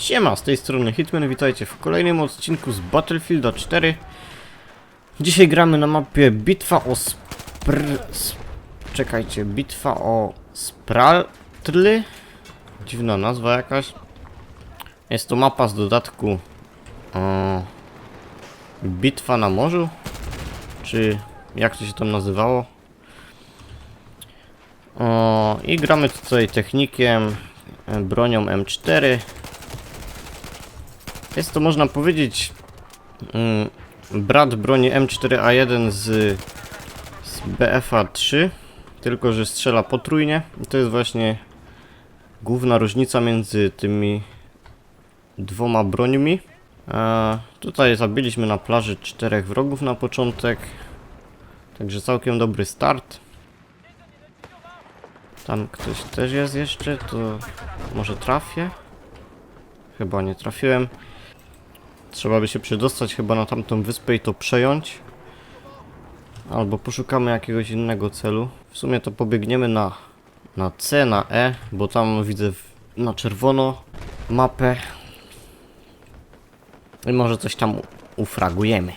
Siema, z tej strony Hitman, witajcie w kolejnym odcinku z Battlefielda 4 Dzisiaj gramy na mapie Bitwa o Spr... Sp... Czekajcie, Bitwa o Spraltly? Dziwna nazwa jakaś Jest to mapa z dodatku o... Bitwa na morzu? Czy jak to się tam nazywało? O, I gramy tutaj technikiem, e, bronią M4 jest to można powiedzieć mm, brat broni M4A1 z, z BFA 3 tylko że strzela potrójnie. I to jest właśnie główna różnica między tymi dwoma brońmi. E, tutaj zabiliśmy na plaży czterech wrogów na początek. Także całkiem dobry start. Tam ktoś też jest jeszcze to może trafię? Chyba nie trafiłem Trzeba by się przedostać chyba na tamtą wyspę i to przejąć. Albo poszukamy jakiegoś innego celu. W sumie to pobiegniemy na, na C, na E, bo tam widzę w, na czerwono mapę. I może coś tam ufragujemy.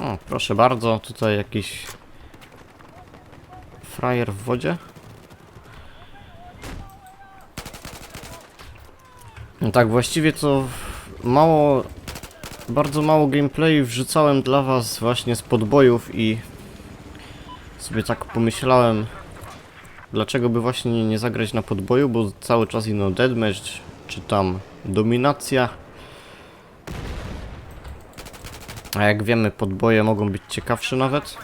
O, proszę bardzo, tutaj jakiś frajer w wodzie. No tak, właściwie to mało, bardzo mało gameplayu wrzucałem dla was właśnie z podbojów i sobie tak pomyślałem, dlaczego by właśnie nie, zagrać na podboju, bo cały czas ino deadmatch, czy tam dominacja. A jak wiemy, podboje mogą być ciekawsze nawet.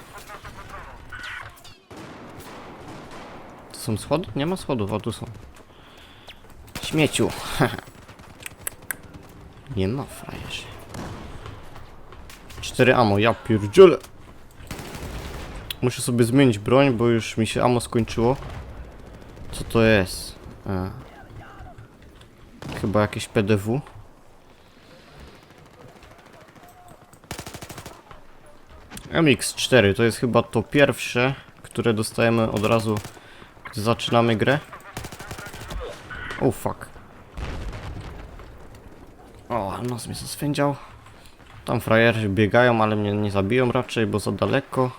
To są schody? Nie ma schodów, a tu są. Śmieciu. Nie ma frajerzy. Cztery ammo, ja pierdzielę. Muszę sobie zmienić broń, bo już mi się ammo skończyło. Co to jest? A. Chyba jakieś PDW. MX4 to jest chyba to pierwsze, które dostajemy od razu, gdy zaczynamy grę. Oh fuck. O, nos mnie zaswędział. Tam frajerzy biegają, ale mnie nie zabiją raczej, bo za daleko.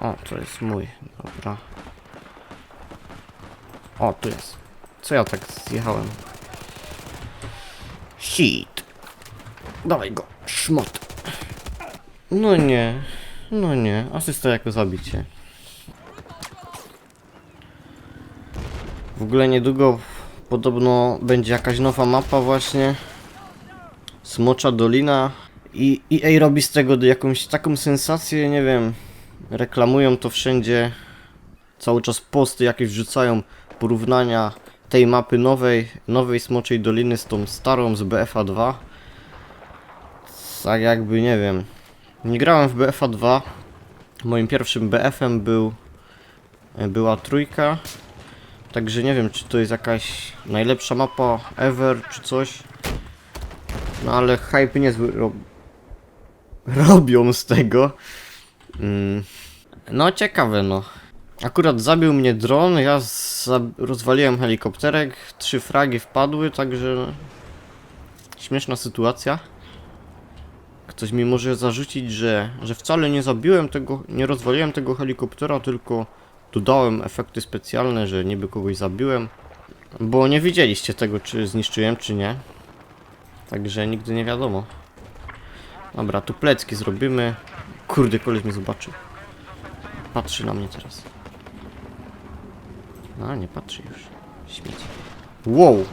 O, to jest mój. Dobra. O, tu jest. Co ja tak zjechałem? Shit. Dawaj go, szmot. No nie. No nie. Asysta jako zabicie. W ogóle niedługo podobno będzie jakaś nowa mapa właśnie. Smocza Dolina. I EA robi z tego jakąś taką sensację, nie wiem. Reklamują to wszędzie. Cały czas posty jakieś wrzucają porównania tej mapy nowej, nowej Smoczej Doliny z tą starą z BFA 2. Tak jakby, nie wiem. Nie grałem w BFA 2. Moim pierwszym BF-em był była trójka. Także nie wiem, czy to jest jakaś najlepsza mapa ever, czy coś. No ale hype niezły ro robią z tego. Mm. No ciekawe no. Akurat zabił mnie dron, ja rozwaliłem helikopterek, trzy fragi wpadły, także... Śmieszna sytuacja. Ktoś mi może zarzucić, że, że wcale nie zabiłem tego, nie rozwaliłem tego helikoptera, tylko dodałem efekty specjalne, że niby kogoś zabiłem. Bo nie widzieliście tego, czy zniszczyłem, czy nie. Także nigdy nie wiadomo. Dobra, tu plecki zrobimy. Kurde, koleś mnie zobaczył. Patrzy na mnie teraz. A, nie patrzy już. Śmieci. Wow!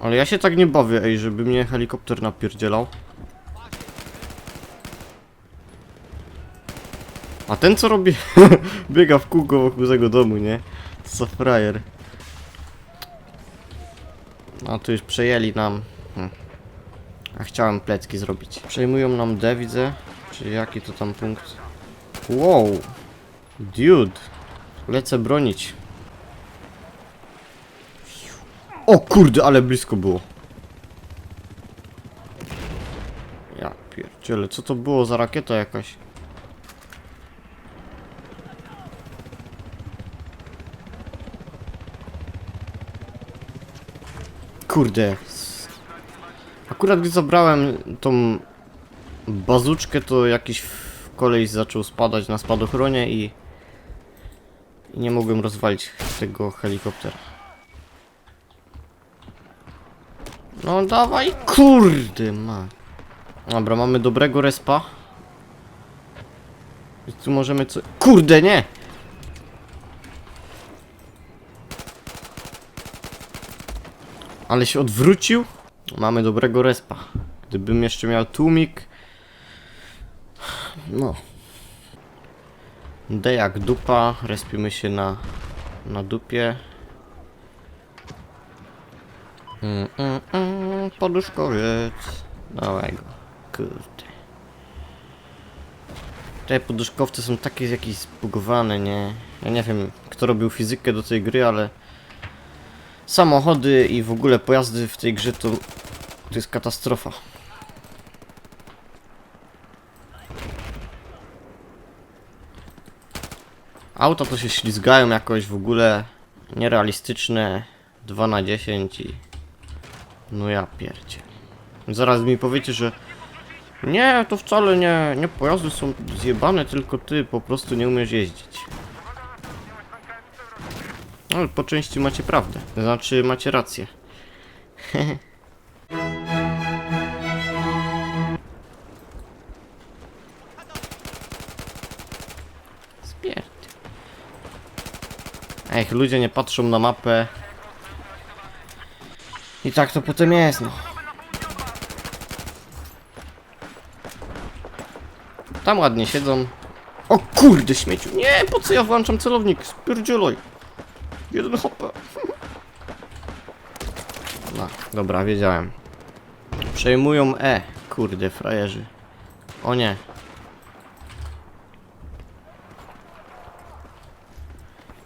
Ale ja się tak nie bawię, ej, żeby mnie helikopter napierdzielał. A ten co robi? Biega w kółko wokół tego domu, nie? Co frajer. No tu już przejęli nam. Hm. A chciałem plecki zrobić. Przejmują nam D, widzę. Czy jaki to tam punkt? Wow! Dude! Lecę bronić. O kurde, ale blisko było. Ja pierdziele, co to było za rakieta jakaś? Kurde. Akurat gdy zabrałem tą bazuczkę, to jakiś koleś zaczął spadać na spadochronie i, i nie mogłem rozwalić tego helikoptera. No dawaj, kurde ma. Dobra, mamy dobrego respa. I tu możemy co... Kurde, nie! Ale się odwrócił. Mamy dobrego respa. Gdybym jeszcze miał tłumik... No. D jak dupa. Respimy się na... Na dupie. Mm, mm, mm, poduszkowiec. Dawaj. Kurde. Te poduszkowce są takie jakieś zbugowane, nie? Ja nie wiem, kto robił fizykę do tej gry, ale... Samochody i w ogóle pojazdy w tej grze to... To jest katastrofa. Auta to się ślizgają jakoś w ogóle nierealistyczne 2 na 10 i... No ja pierdzie. Zaraz mi powiecie, że nie, to wcale nie, nie pojazdy są zjebane, tylko ty po prostu nie umiesz jeździć. Ale po części macie prawdę, znaczy macie rację. Spierd. Ech, ludzie nie patrzą na mapę. I tak to potem jest, no. Tam ładnie siedzą. O kurde, śmieciu. Nie, po co ja włączam celownik? Spierdzieloj. Jeden hopę. No, dobra, wiedziałem. Przejmują E. Kurde, frajerzy. O nie.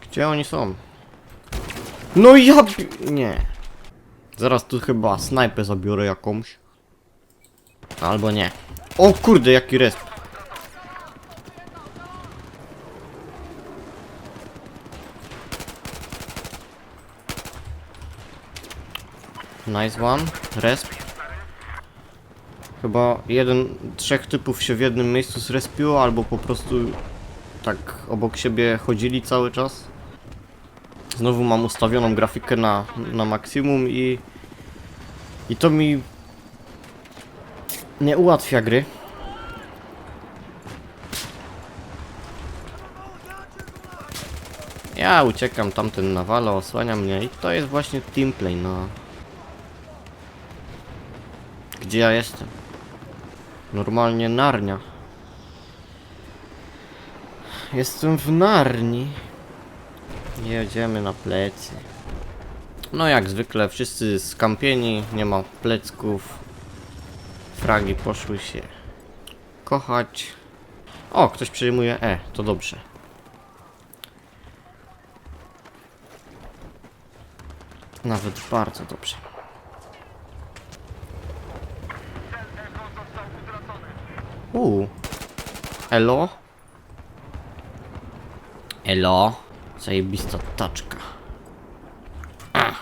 Gdzie oni są? No ja... Nie. Zaraz tu chyba snajpę zabiorę jakąś. Albo nie. O kurde, jaki resp. Nice one. Resp. Chyba jeden, trzech typów się w jednym miejscu zrespiło, albo po prostu tak obok siebie chodzili cały czas. Znowu mam ustawioną grafikę na, na maksimum i... I to mi... Nie ułatwia gry. Ja uciekam, tamten nawala, osłania mnie i to jest właśnie teamplay, no. Gdzie ja jestem? Normalnie Narnia. Jestem w Narni. Jedziemy na plecy. No jak zwykle wszyscy skampieni, nie ma plecków. Fragi poszły się kochać. O, ktoś przejmuje E, to dobrze. Nawet bardzo dobrze. Uuu. Elo? Elo? Zajebista taczka. A.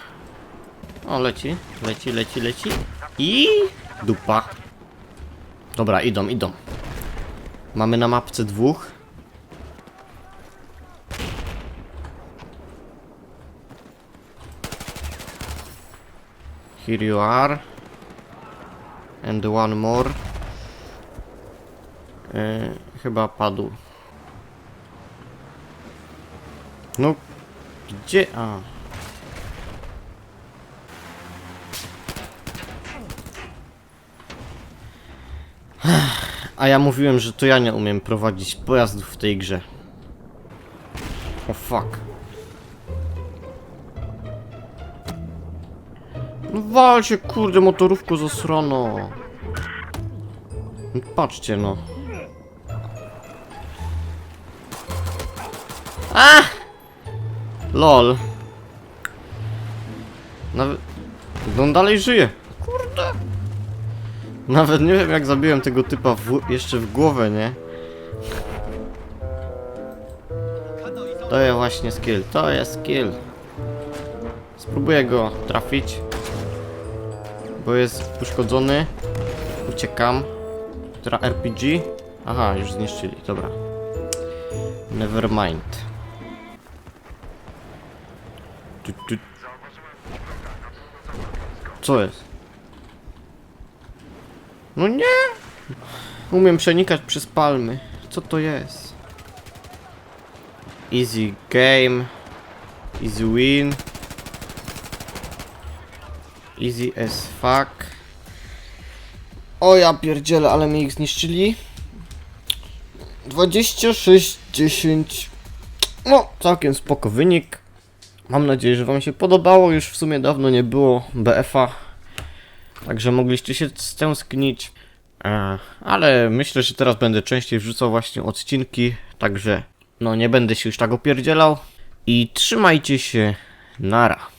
O, leci, leci, leci, leci. I dupa. Dobra, idą, idą. Mamy na mapce dwóch. Here you are. And one more. E, chyba padł. No, gdzie? A. A ja mówiłem, że to ja nie umiem prowadzić pojazdów w tej grze. O fuck. No wal się, kurde, motorówko zasrano. No Patrzcie no. A! Lol. Nawet... No on dalej żyje. Kurde. Nawet nie wiem jak zabiłem tego typa w, jeszcze w głowę, nie? To jest właśnie skill, to jest skill. Spróbuję go trafić. Bo jest uszkodzony. Uciekam. Teraz RPG. Aha, już zniszczyli, dobra. Never mind. Tu, tu. Co jest? No nie! Umiem przenikać przez palmy. Co to jest? Easy game. Easy win. Easy as fuck. O ja pierdzielę, ale mi ich zniszczyli. 26, 10. No, całkiem spoko wynik. Mam nadzieję, że wam się podobało. Już w sumie dawno nie było BF-a. Także mogliście się stęsknić. E, ale myślę, że teraz będę częściej wrzucał właśnie odcinki. Także no nie będę się już tak opierdzielał. I trzymajcie się. Nara.